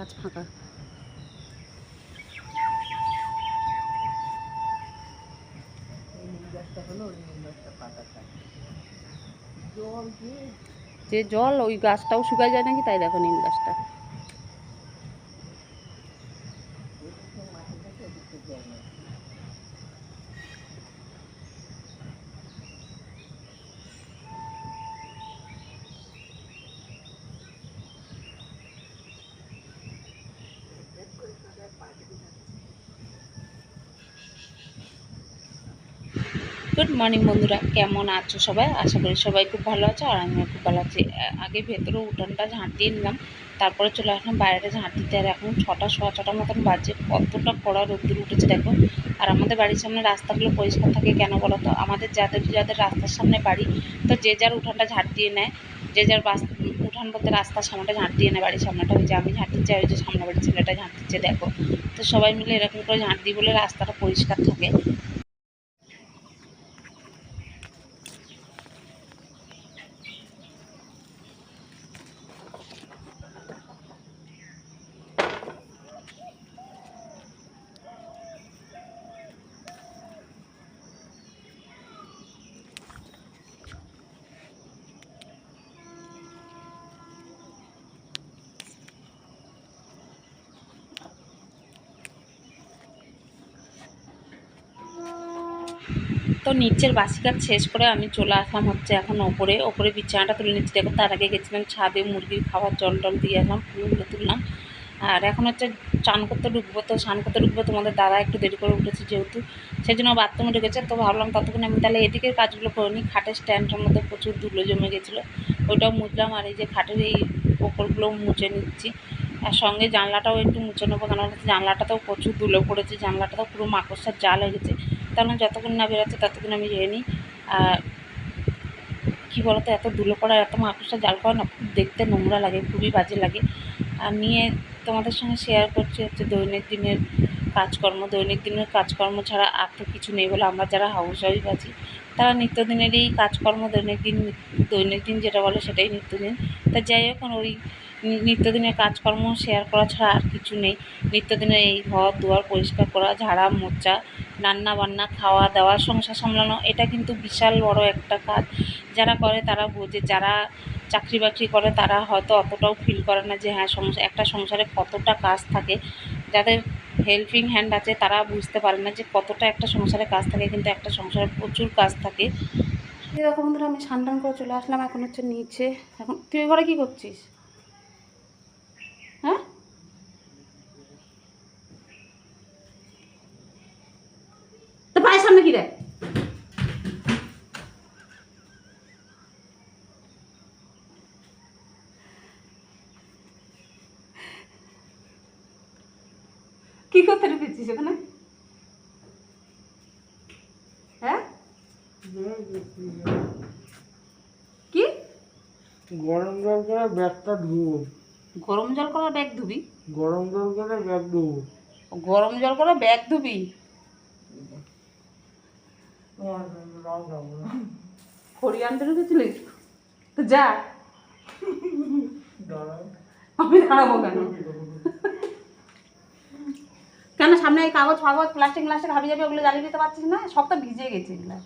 গাছ ফাঁকা। যে জল ওই গাছটাও শুকায় যায় নাকি? তাই দেখো নিম গাছটা। গুড মর্নিং বন্ধুরা, কেমন আছো সবাই? আশা করি সবাই খুব ভালো আছো আর আমিও খুব ভালো আছি। আগে ভেতরে উঠানটা ঝাঁট দিয়ে নিলাম, তারপরে চলে আসলাম বাইরে ঝাঁট দিতে। আর এখন ছটা সোয়া ছটার মতন বাজে, কতটা কড়া রোদ্দুর উঠেছে দেখো। আর আমাদের বাড়ির সামনে রাস্তাগুলো পরিষ্কার থাকে কেন বলো তো? আমাদের যাদের যাদের রাস্তার সামনে বাড়ি, তো যে যার উঠানটা ঝাঁট দিয়ে নেয়, যে যার বাস, উঠান বলতে রাস্তার সামনেটা ঝাঁট দিয়ে নেয়, বাড়ির সামনেটা। যে আমি ঝাঁট দিচ্ছি আর যে সামনে বাড়ির ছেলেটা ঝাঁট দিচ্ছে, দেখো। তো সবাই মিলে এরকম করে ঝাঁট দিই বলে রাস্তাটা পরিষ্কার থাকে। তো নিচের বাসি কাজ শেষ করে আমি চলে আসলাম হচ্ছে এখন ওপরে। ওপরে বিছানাটা তুলে নিচ্ছি। দেখো, তার আগে গেছিলাম ছাদে মুরগির খাবার জল টল দিয়ে আসলাম ফুলগুলো তুললাম। আর এখন হচ্ছে চান করতে ঢুকবো, তো স্নান করতে ঢুকবো। তোমাদের দাদা একটু দেরি করে উঠেছে যেহেতু সেই জন্য বাথরুমে ঢুকেছে। তো ভাবলাম ততক্ষণ আমি তাহলে এদিকের কাজগুলো করে নিই। খাটের স্ট্যান্ডটার মধ্যে প্রচুর ধুলো জমে গেছিল, ওইটাও মুছলাম। আর এই যে খাটের এই ওপরগুলোও মুছে নিচ্ছি। আর সঙ্গে জানলাটাও একটু মুছে নেব কেন জানলাটাতেও প্রচুর ধুলো পড়েছে। জানলাটাতেও পুরো মাকড়সার জাল হয়ে গেছে। তাহলে যতক্ষণ না বেরোচ্ছে ততক্ষণ আমি রেয়ে নিই। আর কী বলতো, এত ধুলো পড়া, এত মাকড়সা জাল করা না খুব দেখতে নোংরা লাগে, খুবই বাজে লাগে। আর নিয়ে তোমাদের সঙ্গে শেয়ার করছি হচ্ছে দৈনিক দিনের কাজকর্ম। দৈনিক দিনের কাজকর্ম ছাড়া আর তো কিছু নেই বলে আমরা যারা হাউস ওয়াইফ আছি, তারা নিত্যদিনেরই কাজকর্ম, দৈনিক দিন দৈনিক দিন যেটা বলে সেটাই নিত্যদিন। তা যাই হোক ওই নিত্যদিনের কাজকর্ম শেয়ার করা ছাড়া আর কিছু নেই। নিত্যদিনের এই ঘর দুয়ার পরিষ্কার করা ঝাড়া মোচা রান্না বান্না খাওয়া দাওয়া সংসার সামলানো, এটা কিন্তু বিশাল বড় একটা কাজ। যারা করে তারা বোঝে, যারা চাকরি বাকরি করে তারা হয়তো অতটাও ফিল করে না যে হ্যাঁ সংসার একটা সংসারে কতটা কাজ থাকে। যাদের হেল্পিং হ্যান্ড আছে তারা বুঝতে পারে না যে, কতটা একটা সংসারে কাজ থাকে, কিন্তু একটা সংসারে প্রচুর কাজ থাকে। দেখো বন্ধুরা, আমি স্নান করে চলে আসলাম, এখন হচ্ছে নিচে। এখন, তুই ঘরে কী করছিস? হ্যাঁ তো পায়ের সামনে কি রে? কি করতে ঢুকেছিস ওখানে? হ্যাঁ? কি? গরম জল করে ব্যাগটা ধুবো। গরম জল করা ব্যাগ ধুবি? গরম জল করে ব্যাগ ধুবো। গরম জল করে ব্যাগ ধুবি তোমার জন্য রাও যাব না খড়ি আনতে ঢুকেছিলিস তো যা। আমি দাঁড়াবো কেন? কেন সামনে এই কাগজ ফাগজ প্লাস্টিক প্লাস্টিক হাবি যাবে ওগুলো জ্বালিয়ে দিতে পারছিস না? সব তো ভিজে গেছে এগুলো।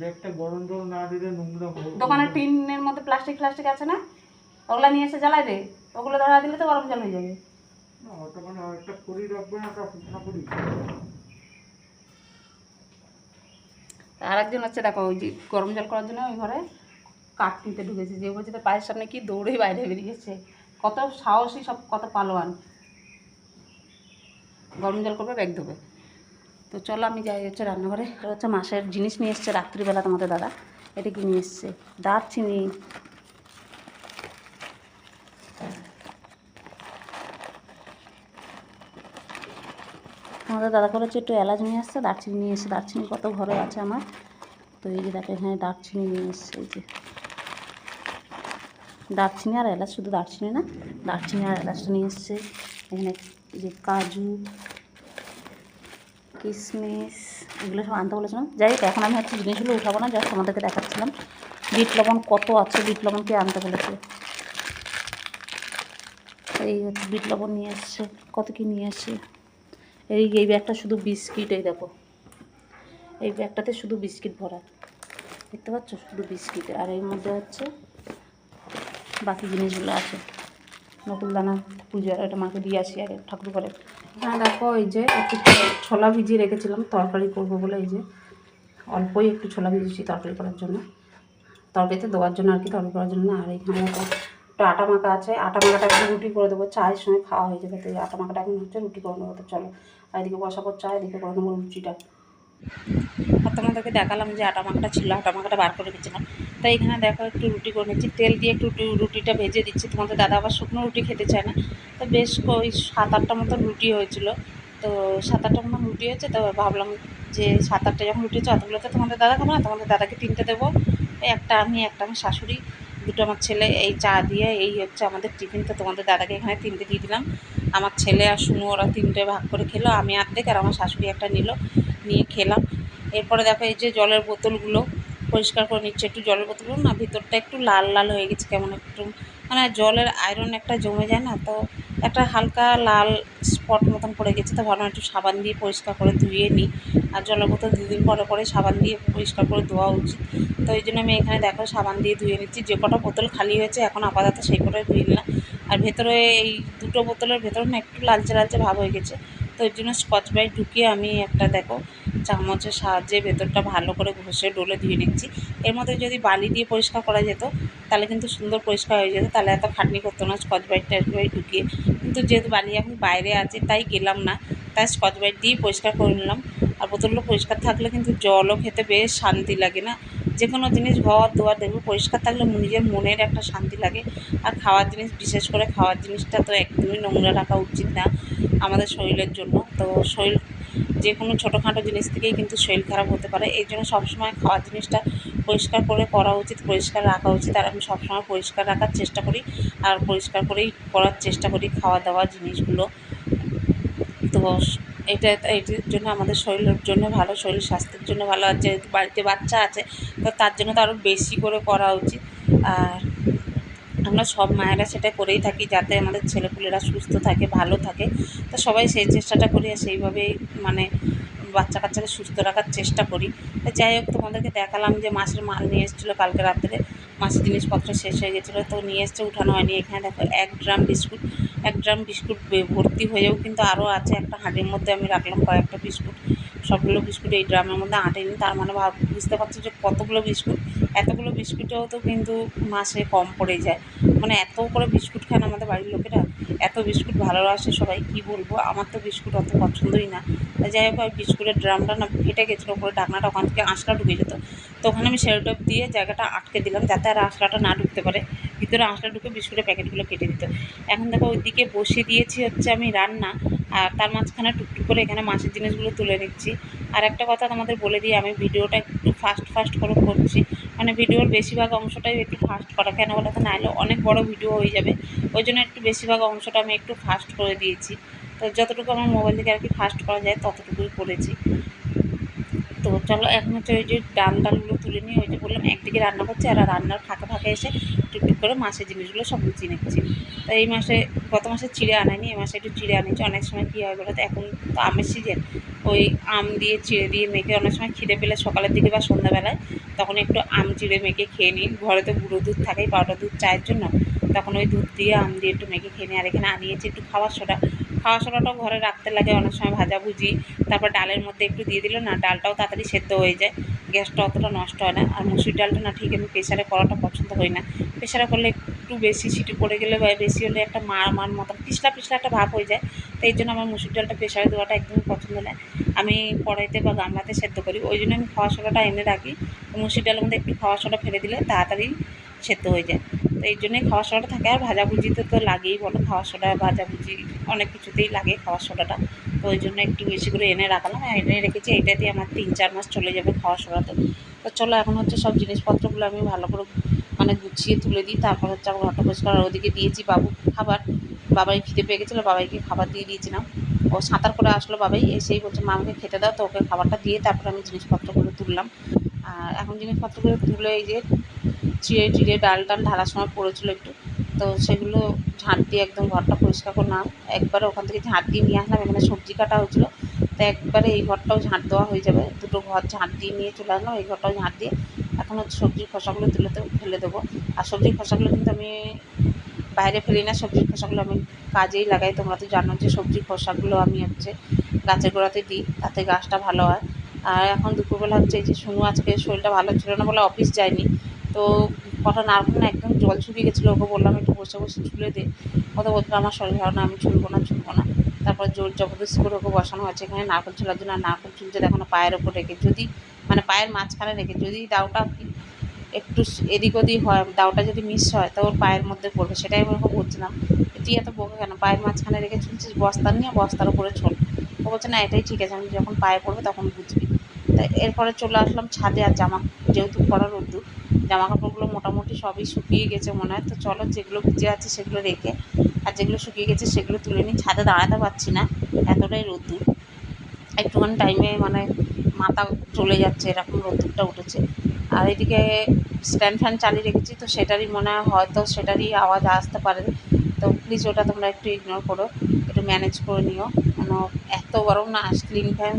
ব্যাগটা গরম জল না দিলে নোংরা হবে। দোকানের টিনের মধ্যে প্লাস্টিক প্লাস্টিক আছে না? ওগুলো নিয়ে এসে জ্বালাই দে। ওগুলো ধরা দিলে তো গরম জল হয়ে যাবে না, ওটা মানে একটা করি রাখবে না একটা শুকনো করি আর একজন হচ্ছে দেখো, ওই যে গরম জল করার জন্য ওই ঘরে কাঠ কিনতে ঢুকেছে। যে বলছে পায়ের সামনে কি দৌড়ে বাইরে বেরিয়েছে। কত সাহসী সব, কত পালোয়ান। গরম জল করবে, ব্যাগ ধোবে। তো চলো, আমি যাই হচ্ছে রান্নাঘরে। হচ্ছে মাসের জিনিস নিয়ে এসছে রাত্রিবেলা তোমাদের দাদা। এটা কি নিয়ে এসছে? দারচিনি। আমাদের দাদা করে হচ্ছে একটু এলাচ নিয়ে আসছে, দারচিনি নিয়ে এসছে দারচিনি কত ঘরে আছে আমার। তো এই যে দেখো, এখানে দারচিনি নিয়ে এসছে, এই যে। দারচিনি আর এলাচ শুধু দারচিনি না, দারচিনি আর এলাচটা নিয়ে এসছে। এখানে যে কাজু, কিশমিশ, এগুলো সব আনতে বলেছিলাম। যাই হোক, এখন আমি হচ্ছে জিনিসগুলো উঠাবো না, জাস্ট তোমাদেরকে দেখাচ্ছিলাম। বিট লবণ কত আছে, বিট লবণ কে আনতে বলেছে? এই হচ্ছে বিট লবণ নিয়ে এসছে, কত কি নিয়ে এসছে? এই এই ব্যাগটা শুধু বিস্কিট, এই দেখো। এই ব্যাগটাতে শুধু বিস্কিট ভরা। দেখতে পাচ্ছ? শুধু বিস্কিট। আর এর মধ্যে হচ্ছে বাকি জিনিসগুলো আছে। নকুলদানা পুজোর এটা মাকে দিয়ে আসি আগে ঠাকুর করে হ্যাঁ দেখো, এই যে একটু ছোলা ভিজিয়ে রেখেছিলাম, তরকারি করব বলে এই যে অল্পই একটু ছোলা ভিজিয়েছি তরকারি করার জন্য। তরকারিতে দেওয়ার জন্য আর কি, তরকারি করার জন্য আর এখানে একটু আটা মাখা আছে। আটা মাখাটা একটু রুটি করে দেবো। চায়ের সঙ্গে খাওয়া হয়ে যাবে। তো এই আটা মাখাটা এখন হচ্ছে রুটি করে নেব। তো চলো আর এদিকে বসাবো চা, এদিকে করে নেব রুটিটা আর তোমাদেরকে দেখালাম যে আটা মাখাটা ছিল, আটা মাখাটা বার করে রেখেছিলাম তো এখানে দেখো একটু রুটি করে নিচ্ছি তেল দিয়ে একটু রুটিটা ভেজে দিচ্ছি। তোমাদের দাদা আবার শুকনো রুটি খেতে চায় না। তো বেশ ওই সাত আটটা মতন রুটি হয়েছিল। তো সাত আটটা মতন রুটি হয়েছে, তো ভাবলাম যে সাত আটটা যখন রুটি হচ্ছে অতগুলো তো তোমাদের দাদা খাব না? তোমাদের দাদাকে তিনটে দেবো। একটা আমি একটা আমি শাশুড়ি। দুটো আমার ছেলে, এই চা দিয়ে, এই হচ্ছে আমাদের টিফিন। তো তোমাদের দাদাকে এখানে তিনটে দিয়ে দিলাম। আমার ছেলে আর শুনু ওরা তিনটে ভাগ করে খেলো, আমি আর্ধেক আর আমার শাশুড়ি একটা নিল, নিয়ে খেলাম। এরপরে দেখো এই যে জলের বোতলগুলো, পরিষ্কার করে নিচ্ছে একটু জলের বোতলগুলো, না, ভিতরটা একটু লাল লাল হয়ে গেছে, কেমন একটু মানে জলের আয়রন একটা জমে যায় না, তো একটা হালকা লাল স্পট মতন পড়ে গেছে, তো ভাবলাম একটু সাবান দিয়ে পরিষ্কার করে ধুয়ে নিই। আর জলের বোতল দুদিন পরে পরে সাবান দিয়ে পরিষ্কার করে ধোয়া উচিত। তো এই জন্য আমি এখানে দেখো সাবান দিয়ে ধুয়ে নিচ্ছি, যে কটা বোতল খালি হয়েছে, এখন আপাতত সেই কটাই ধুয়ে নিলাম। আর ভেতরে এই দুটো বোতলের ভেতরে না একটু লালচে লালচে ভাব হয়ে গেছে। তো ওই জন্য স্কচ ব্রাইট ঢুকিয়ে আমি একটা দেখো চামচের সাহায্যে ভেতরটা ভালো করে ঘষে ডলে ধুয়ে নিচ্ছি। এর মধ্যে যদি বালি দিয়ে পরিষ্কার করা যেত, তাহলে কিন্তু সুন্দর পরিষ্কার হয়ে যেত, তাহলে এত খাটনি করতো না স্কচ ব্রাইট টাইট ব্রাইট ঢুকিয়ে। কিন্তু যেহেতু বালি এখন বাইরে আছে, তাই গেলাম না, তাই স্কচ ব্রাইট দিয়েই পরিষ্কার করে নিলাম। আর বোতলগুলো পরিষ্কার থাকলে কিন্তু জলও খেতে বেশ শান্তি লাগে না। যে কোনো জিনিস ঘর দোয়ার দেখবে পরিষ্কার থাকলে নিজের মনের একটা শান্তি লাগে। আর খাওয়ার জিনিস, বিশেষ করে খাওয়ার জিনিসটা তো একদমই নোংরা রাখা উচিত না আমাদের শরীরের জন্য। তো শরীর যে কোনো ছোটোখাটো জিনিস থেকেই কিন্তু শরীর খারাপ হতে পারে। এই জন্য সবসময় খাওয়ার জিনিসটা পরিষ্কার করে করা উচিত, পরিষ্কার রাখা উচিত। আর আমি সবসময় পরিষ্কার রাখার চেষ্টা করি আর পরিষ্কার করেই করার চেষ্টা করি খাওয়া দাওয়া জিনিসগুলো। তো এটা, এটির জন্য আমাদের শরীরের জন্য ভালো, শরীর স্বাস্থ্যের জন্য ভালো আর যেহেতু বাড়িতে বাচ্চা আছে, তো তার জন্য তো আরও বেশি করে করা উচিত। আর আমরা সব মায়েরা সেটা করেই থাকি যাতে আমাদের ছেলেপুলেরা সুস্থ থাকে, ভালো থাকে। তো সবাই সেই চেষ্টাটা করি আর সেইভাবেই মানে বাচ্চা কাচ্চাকে সুস্থ রাখার চেষ্টা করি। তো যাই হোক, তোমাদেরকে দেখালাম যে মাসের মাল নিয়ে এসেছিল কালকে রাত্রে। মাসের জিনিসপত্র শেষ হয়ে গেছিল, তো নিয়ে এসছে, উঠানো হয়নি। এখানে দেখো, এক ড্রাম বিস্কুট। এক ড্রাম বিস্কুট ভর্তি হয়েও কিন্তু আরও আছে। একটা হাঁড়ির মধ্যে আমি রাখলাম কয়েকটা বিস্কুট। সবগুলো বিস্কুট এই ড্রামের মধ্যে আঁটেনি। তার মানে ভাব বুঝতে পারছ যে কতগুলো বিস্কুট? এতগুলো বিস্কুটেও তো কিন্তু মাসে কম পড়ে যায়। মানে এত করে বিস্কুট খান আমাদের বাড়ির লোকেরা। এত বিস্কুট ভালোবাসে সবাই, কি বলব? আমার তো বিস্কুট অত পছন্দই না। যাই হোক বিস্কুটের ড্রামটা না ফেটে গেছিল, ওপরে ঢাকনাটা ওখান থেকে আঁশলা ঢুকে যেত। তো ওখানে আমি সেলোটেপ দিয়ে জায়গাটা আটকে দিলাম, যাতে আর আঁশলাটা না ঢুকতে পারে। ভিতরে আঁশলা ঢুকে বিস্কুটের প্যাকেটগুলো কেটে দিত। এখন দেখো ওইদিকে বসিয়ে দিয়েছি হচ্ছে আমি রান্না, আর তার মাঝখানে টুকটুক করে এখানে মাছের জিনিসগুলো তুলে নিচ্ছি। আর একটা কথা তোমাদের বলে দিই, আমি ভিডিওটা একটু ফাস্ট ফাস্ট করে করছি। মানে ভিডিওর বেশিরভাগ অংশটাই একটু ফাস্ট করা, কেন বলো তো? নাহলে অনেক বড় ভিডিও হয়ে যাবে। ওই জন্য একটু বেশিরভাগ অংশটা আমি একটু ফাস্ট করে দিয়েছি। তো যতটুকু আমার মোবাইল থেকে আর কি ফাস্ট করা যায়, ততটুকুই করেছি। তো চলো, এখন হচ্ছে ওই যে ডাল ডালগুলো তুলে নিয়ে ওই যে বললাম, একদিকে রান্না করছে আর রান্নার ফাঁকে ফাঁকে এসে করে মাসের জিনিসগুলো সব গুছিয়ে নিচ্ছি তাই এই মাসে, গত মাসে চিড়ে আনাইনি এই মাসে একটু চিড়ে আনিয়েছি অনেক সময় কী হয় বলো তো এখন তো আমের সিজন ওই আম দিয়ে চিড়ে দিয়ে মেখে অনেক সময় খিদে পেলে সকালের দিকে বা সন্ধ্যাবেলায় তখন একটু আম চিড়ে মেখে খেয়ে নিই। ঘরে তো গুঁড়ো দুধ থাকেই, পাউডার দুধ চায়ের জন্য। তখন ওই দুধ দিয়ে, আম দিয়ে একটু মেখে খেয়ে নিই। আর এখানে আনিয়েছি একটু খাবার সোডা। খাওয়া সোডাটাও ঘরে রাখতে লাগে, অনেক সময় ভাজাভুজি তারপর ডালের মধ্যে একটু দিয়ে দিলে না ডালটাও তাড়াতাড়ি সেদ্ধ হয়ে যায়। গ্যাসটা অতটা নষ্ট হয় না। আর মুসুর ডালটা না ঠিক আমি প্রেশারে করাটা পছন্দ করি না। প্রেশারে করলে একটু বেশি সিটি পড়ে গেলে বা বেশি হলে একটা মার মার মতন পিছলা পিছলা একটা ভাব হয়ে যায়। তো এই জন্য আমার মুসুর ডালটা প্রেশারে দেওয়াটা একদমই পছন্দ নয় আমি কড়াইতে বা গামলাতে সেদ্ধ করি। ওই জন্য আমি খাওয়া সোডাটা এনে রাখি। মুসুর ডালের মধ্যে একটু খাওয়া সোডা ফেলে দিলে তাড়াতাড়ি সেদ্ধ হয়ে যায়। এই জন্যই খাওয়া সোডাটা থাকে। আর ভাজাভুজিতে তো লাগেই, বলো খাওয়া সোডা, ভাজাভুজি অনেক কিছুতেই লাগে খাওয়া সোডাটা। তো ওই জন্য একটু বেশি করে এনে রাখলাম। এনে রেখেছি এইটা দিয়ে আমার তিন চার মাস চলে যাবে খাওয়া সোডাতে তো। চলো, এখন হচ্ছে সব জিনিসপত্রগুলো আমি ভালো করে মানে গুছিয়ে তুলে দিই। তারপর হচ্ছে আমার ঘরটা পরিষ্কার ওদিকে দিয়েছি বাবু খাবার। বাবাই খিদে পেয়ে গেছিল, বাবাইকে খাবার দিয়ে দিয়েছিলাম। ও সাঁতার করে আসলো বাবাই, এসেই বলছে, মা, আমাকে খেতে দাও, তো ওকে খাবারটা দিয়ে তারপরে আমি জিনিসপত্রগুলো তুললাম। আর এখন জিনিসপত্রগুলো তুলে এই যে চিড়ে চিড়ে ডাল টাল ঢালার সময় পড়েছিল একটু। তো সেগুলো ঝাঁট দিয়ে একদম ঘরটা পরিষ্কার করলাম। একবারে ওখান থেকে ঝাঁট দিয়ে নিয়ে আসলাম, এখানে সবজি কাটা হয়েছিলো। তো একবারে এই ঘরটাও ঝাঁট দেওয়া হয়ে যাবে। দুটো ঘর ঝাঁট দিয়ে নিয়ে চলে আসলাম, এই ঘরটাও ঝাঁট দিয়ে। এখন হচ্ছে সবজির খোসাগুলো তুলে ফেলে দেবো। আর সবজির খোসাগুলো কিন্তু আমি বাইরে ফেলি না, সবজির খোসাগুলো আমি কাজেই লাগাই। তোমরা তো জানো যে সবজির খোসাগুলো আমি হচ্ছে গাছের গোড়াতে দিই, তাতে গাছটা ভালো হয়। আর এখন দুপুরবেলা হচ্ছে এই যে শুনু, আজকে শরীরটা ভালো ছিল না বলে অফিস যায়নি। তো কটা নারকেল না একদম জল শুকিয়ে গেছিল, ওকে বললাম একটু বসে বসে ছুলে দে। কথা বলছিল, আমার শরীর ভালো না, আমি চুলবো না চুলবো না। তারপর জোর জবরদস্তি করে ওকে বসানো হয়েছে এখানে নারকেল ছোলার জন্য। নারকেল চুলতে দেখো না পায়ের ওপর রেখে, যদি মানে পায়ের মাঝখানে রেখে, যদি দাওটা একটু এদিক ওদিক হয়, দাওটা যদি মিস হয়, তো ওর পায়ের মধ্যে পড়বে। সেটাই আমি ওকে বলছিলাম তুই এত বোকা কেন? পায়ের মাঝখানে রেখে চলছিস বস্তা নিয়ে বস্তার উপরে ছোল ও বলছে, না, এটাই ঠিক আছে, আমি যখন পায়ে পড়বে তখন বুঝবি। তা এরপরে চলে আসলাম ছাদে আর জামা, যেহেতু পড়া রোদ্দুর জামা কাপড়গুলো মোটামুটি সবই শুকিয়ে গেছে মনে হয়। তো চলো যেগুলো ভিজে আছে সেগুলো রেখে, আর যেগুলো শুকিয়ে গেছে সেগুলো তুলে নিই। ছাদে দাঁড়াতে পারছি না, এতটাই রোদ্দুর। একটুখানি টাইমে মানে মাথা চলে যাচ্ছে, এরকম রোদ্দুরটা উঠেছে। আর এদিকে স্ট্যান্ড ফ্যান চালিয়ে রেখেছি, তো সেটারই মনে হয় হয়তো সেটারই আওয়াজ আসতে পারে। তো প্লিজ ওটা তোমরা একটু ইগনোর করো, একটু ম্যানেজ করে নিও। কেন এত গরম না স্লিং ফ্যান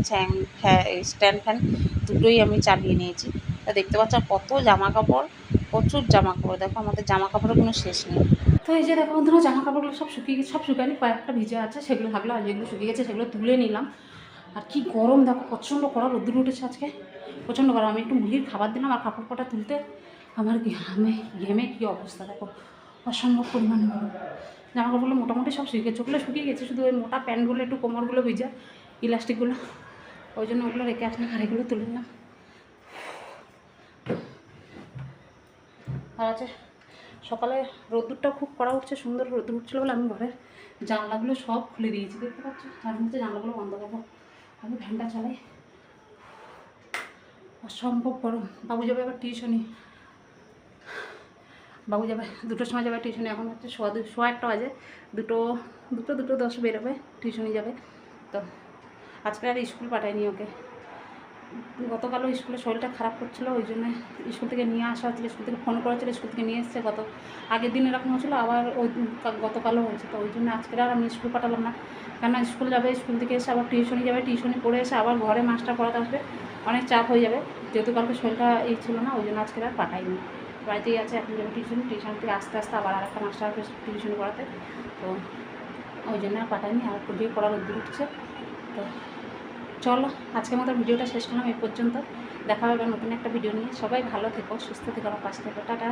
স্ট্যান্ড ফ্যান দুটোই আমি চালিয়ে নিয়েছি। তা দেখতে পাচ্ছ কত জামা কাপড় প্রচুর জামা কাপড় দেখো, আমাদের জামা কাপড়ের কোনো শেষ নেই। তো এই যে দেখো বন্ধুরা জামা কাপড়গুলো সব শুকিয়ে গেছে, সব শুকায়নি। কয়েকটা ভিজে আছে, সেগুলো থাকল আর যেগুলো শুকিয়ে গেছে সেগুলো তুলে নিলাম। আর কি গরম, দেখো, প্রচণ্ড কড়া রোদ্দুর উঠেছে আজকে। প্রচণ্ড গরম। আমি একটু মুরগির খাবার দিলাম আর কাপড় কটা তুলতে। আমার ঘামে, ঘেমে কী অবস্থা, দেখো। অসম্ভব পরিমাণে গরম। জামা কাপড়গুলো মোটামুটি সব শুকিয়ে গেছে। ওগুলো শুকিয়ে গেছে, শুধু ওই মোটা প্যান্টগুলো, একটু কোমরগুলো ভিজা, ইলাস্টিকগুলো। ওই জন্য ওগুলো রেখে আসলাম আর এগুলো তুলে নিলাম। আর আছে, সকালে রোদ্দুরটা খুব কড়া উঠছে সুন্দর রোদ্দুর উঠছিল বলে আমি ঘরের জানলাগুলো সব খুলে দিয়েছি, দেখতে পাচ্ছ? তার মধ্যে জানলাগুলো বন্ধ করব। আমি ফ্যানটা চালাই। অসম্ভব গরম। বাবু যাবে আবার টিউশনি। বাবু যাবে, দুটোর সময় যাবে টিউশনি। এখন হচ্ছে সোয়া দু সোয়া একটা বাজে। দুটো দুটো দুটো দশ বেরোবে, টিউশনি যাবে। তো আজকে আর স্কুল পাঠায়নি ওকে। গতকালও স্কুলে শরীরটা খারাপ করছিল, ওই জন্য স্কুল থেকে নিয়ে আসা হচ্ছিল, স্কুল থেকে ফোন করেছিল স্কুল থেকে নিয়ে এসছে গত, আগের দিন এরকম হচ্ছিল, আবার ওই গতকালও হয়েছে, তো ওই জন্য আজকে আর আমি স্কুল পাঠালাম না। কেননা স্কুল যাবে, স্কুল থেকে এসে আবার টিউশনি যাবে, টিউশনি পড়ে এসে আবার ঘরে মাস্টার পড়াতে আসবে, অনেক চাপ হয়ে যাবে, যেহেতু কালকে শরীরটা এই ছিল না, ওই জন্য আজকে আর পাঠাইনি। বাড়িতেই আছে, এখন যাবে টিউশনি, টিউশন থেকে আস্তে আস্তে আবার আরেকটা মাস্টার আসবে টিউশনি পড়াতে, তো ওই জন্য আর পাঠাইনি, আর পড়ার উদ্যোগ উঠছে, তো চলো, আজকের মতো ভিডিওটা শেষ করলাম এই পর্যন্ত। দেখা হবে নতুন একটা ভিডিও নিয়ে। সবাই ভালো থেকো, সুস্থ থেকো আমার পাশে থেকো। টাটা।